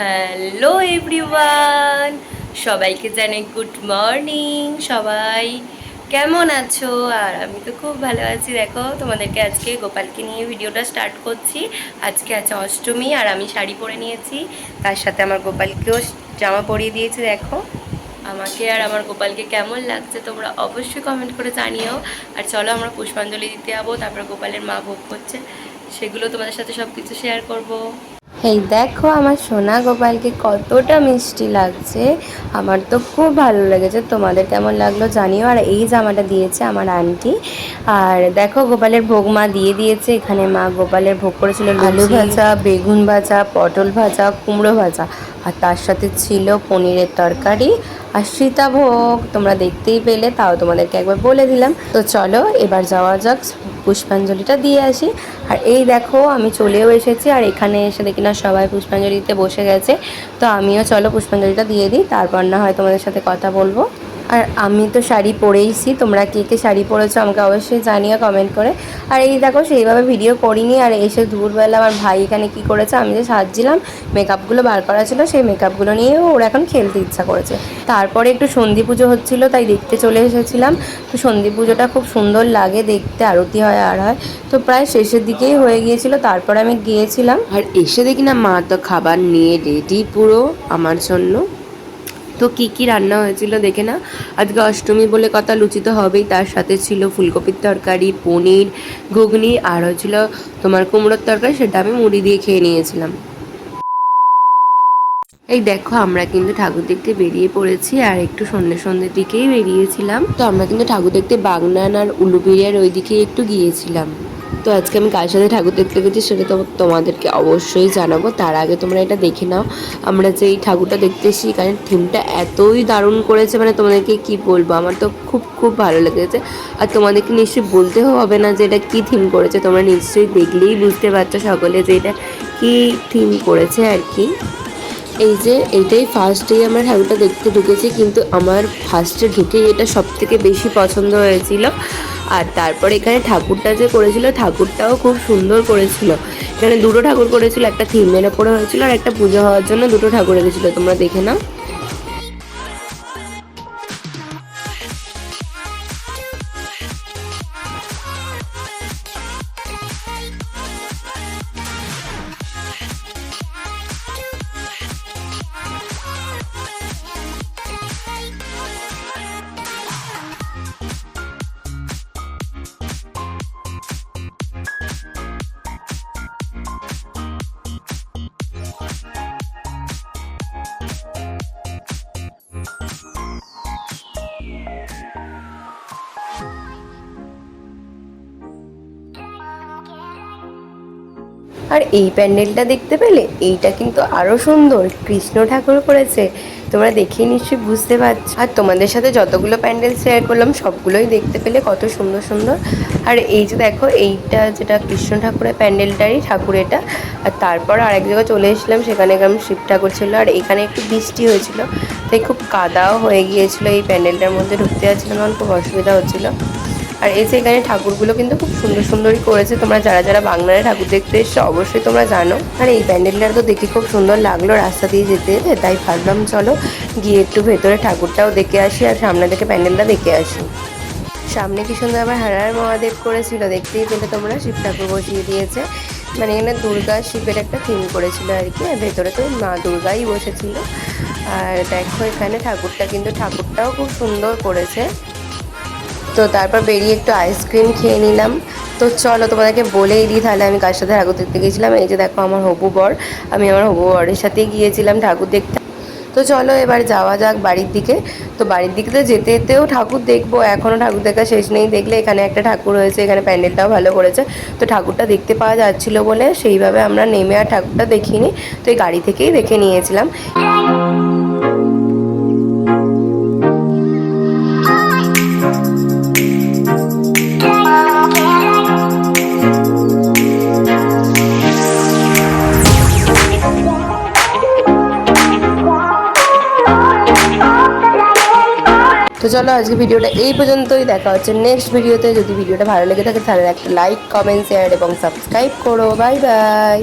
Hello everyone সবাইকে জানাই good morning সবাই কেমন আছো? আর আমি তো খুব ভালো আছি। দেখো, তোমাদেরকে আজকে গোপালকে নিয়ে ভিডিওটা স্টার্ট করছি। আজকে আছে অষ্টমী, আর আমি শাড়ি পরে নিয়েছি। তার সাথে আমার গোপালকেও জামা পরিয়ে দিয়েছি, দেখো। আমাকে আর আমার গোপালকে কেমন লাগছে তোমরা অবশ্যই কমেন্ট করে জানিও। আর চলো, আমরা পুষ্পাঞ্জলি দিতে যাব। তারপরে গোপালের মা ভোগ করছে। সেগুলো তোমাদের সাথে সব কিছু শেয়ার করব। এই দেখো আমার সোনা গোপালকে কতটা মিষ্টি লাগছে। আমার তো খুব ভালো লেগেছে। তোমাদের কেমন লাগল জানিও। আর এই জামাটা দিয়েছে আমার আন্টি। আর দেখো, গোপালের ভোগ মা দিয়ে দিয়েছে। এখানে মা গোপালের ভোগ করেছিল আলু ভাজা, বেগুন ভাজা, পটল ভাজা, কুমড়ো ভাজা। আর তার সাথে ছিল পনিরের তরকারি আর সীতাভোগ। তোমরা দেখতেই পেলে, তাও তোমাদেরকে একবার বলে দিলাম। তো চলো, এবার যাওয়া যাক পুষ্পাঞ্জলিটা দিয়ে আসি। আর এই দেখো, আমি চলেও এসেছি, আর এখানে এসে দেখি না সবাই পুষ্পাঞ্জলিতে বসে গেছে। তো আমিও চলো পুষ্পাঞ্জলিটা দিয়ে দিই, তারপর না হয় তোমাদের সাথে কথা বলব। আর আমি তো শাড়ি পরেইছি। তোমরা কে কে শাড়ি পরেছো আমাকে অবশ্যই জানিও কমেন্ট করে। আর এই দেখো, সেইভাবে ভিডিও করিনি। আর এসে দুপুরবেলা আমার ভাই এখানে কি করেছে, আমি যে সাজছিলাম মেকআপগুলো বার করা ছিল, সেই মেকআপগুলো নিয়ে ওর এখন খেলতে ইচ্ছা করেছে। তারপরে একটু সন্ধি পুজো হচ্ছিল, তাই দেখতে চলে এসেছিলাম। তো সন্ধি পুজোটা খুব সুন্দর লাগে, দেখতে আরতি হয়, আর হয়। তো প্রায় শেষের দিকেই হয়ে গিয়েছিল, তারপরে আমি গিয়েছিলাম। আর এসে দেখি না মা তো খাবার নিয়ে রেডি পুরো আমার জন্য। তো কি কি রান্না হয়েছিল দেখে না। আজকে অষ্টমী বলে কথা, লুচি তো হবেই। তার সাথে ছিল ফুলকপির তরকারি, পনির, ঘুগনি, আর হচ্ছিল তোমার কুমড়োর তরকারি, সেটা আমি মুড়ি দিয়ে খেয়ে নিয়েছিলাম। এই দেখো, আমরা কিন্তু ঠাকুর দেখতে বেরিয়ে পড়েছি, আর একটু সন্ধ্যে সন্ধ্যের দিকেই বেরিয়েছিলাম। তো আমরা কিন্তু ঠাকুর দেখতে বাগনান আর উলুবেরিয়ার ওই দিকে একটু গিয়েছিলাম। তো আজকে আমি কার সাথে ঠাকুর দেখতে গেছি সেটা তো তোমাদেরকে অবশ্যই জানাব। তার আগে তোমরা এটা দেখে নাও। আমরা যে এই ঠাকুরটা দেখতে এসেছি থিমটা এতই দারুণ করেছে মানে তোমাদেরকে কি বলব? আমার তো খুব খুব ভালো লেগেছে। আর তোমাদেরকে নিশ্চয়ই বলতেও হবে না যে এটা কী থিম করেছে। তোমরা নিশ্চয়ই দেখলেই বুঝতে পারছ সকলে যে এটা কী থিম করেছে আর কি। এই যে এইটাই ফার্স্টেই আমরা ঠাকুরটা দেখতে ঢুকেছি, কিন্তু আমার ফার্স্টে ঢুকেই এটা সব থেকে বেশি পছন্দ হয়েছিল। আর তারপরে এখানে ঠাকুরটা যে করেছিল, ঠাকুরটাও খুব সুন্দর করেছিল। এখানে দুটো ঠাকুর করেছিল, একটা থিমের ওপরে হয়েছিল আর একটা পুজো হওয়ার জন্য দুটো ঠাকুর রেখেছিল, তোমরা দেখে নাও। আর এই প্যান্ডেলটা দেখতে পেলে এইটা কিন্তু আরও সুন্দর। কৃষ্ণ ঠাকুর করেছে তোমরা দেখেই নিশ্চয়ই বুঝতে পারছ। আর তোমাদের সাথে যতগুলো প্যান্ডেল শেয়ার করলাম, সবগুলোই দেখতে পেলে কত সুন্দর সুন্দর। আর এই যে দেখো, এইটা যেটা কৃষ্ণ ঠাকুরের প্যান্ডেলটারই ঠাকুর এটা। আর তারপর আরেক জায়গায় চলে এসেছিলাম, সেখানে একদম শিব ঠাকুর ছিল। আর এখানে একটু বৃষ্টি হয়েছিল, তাই খুব কাদাও হয়ে গিয়েছিল। এই প্যান্ডেলটার মধ্যে ঢুকতে যাচ্ছিলাম, আমার খুব অসুবিধা হচ্ছিল। আর এসে এখানে ঠাকুরগুলো কিন্তু খুব সুন্দর সুন্দরই করেছে। তোমরা যারা যারা বাংলায় ঠাকুর দেখতে এসছো, অবশ্যই তোমরা জানো। আর এই প্যান্ডেলটা তো দেখে খুব সুন্দর লাগল রাস্তা দিয়ে যেতে। যেতে তাই ভাবলাম, চলো গিয়ে একটু ভেতরে ঠাকুরটাও দেখে আসি আর সামনে থেকে প্যান্ডেলটা দেখে আসি। সামনে কি সুন্দর আবার হারার মহাদেব করেছিল, দেখতেই পেলে তোমরা। শিব ঠাকুর বসিয়ে দিয়েছে। মানে এখানে দুর্গা শিবের একটা থিম করেছিল আর কি ভেতরে তো মা দুর্গাই বসেছিল। আর দেখো এখানে ঠাকুরটা কিন্তু, ঠাকুরটাও খুব সুন্দর করেছে। তো তারপর বেরিয়ে একটু আইসক্রিম খেয়ে নিলাম। তো চলো তোমাদেরকে বলেই দিই, তাহলে আমি কার সাথে ঠাকুর দেখতে গিয়েছিলাম? এই যে দেখো আমার হবু বর, আমি আমার হবু বরের সাথেই গিয়েছিলাম ঠাকুর দেখতে। তো চলো এবার যাওয়া যাক বাড়ির দিকে। তো বাড়ির দিকে তো যেতে যেতেও ঠাকুর দেখব এখনও ঠাকুর দেখা শেষ নেই। দেখলে এখানে একটা ঠাকুর হয়েছে এখানে প্যান্ডেলটাও ভালো করেছে। তো ঠাকুরটা দেখতে পাওয়া যাচ্ছিল বলে সেইভাবে আমরা নেমে আর ঠাকুরটা দেখিনি। তো এই গাড়ি থেকেই দেখে নিয়েছিলাম। তো চলো আজকে ভিডিওটা এই পর্যন্তই, দেখা হচ্ছে নেক্সট ভিডিওতে। যদি ভিডিওটা ভালো লেগে থাকে, তাহলে একটা লাইক কমেন্ট শেয়ার এবং সাবস্ক্রাইব করো। Bye bye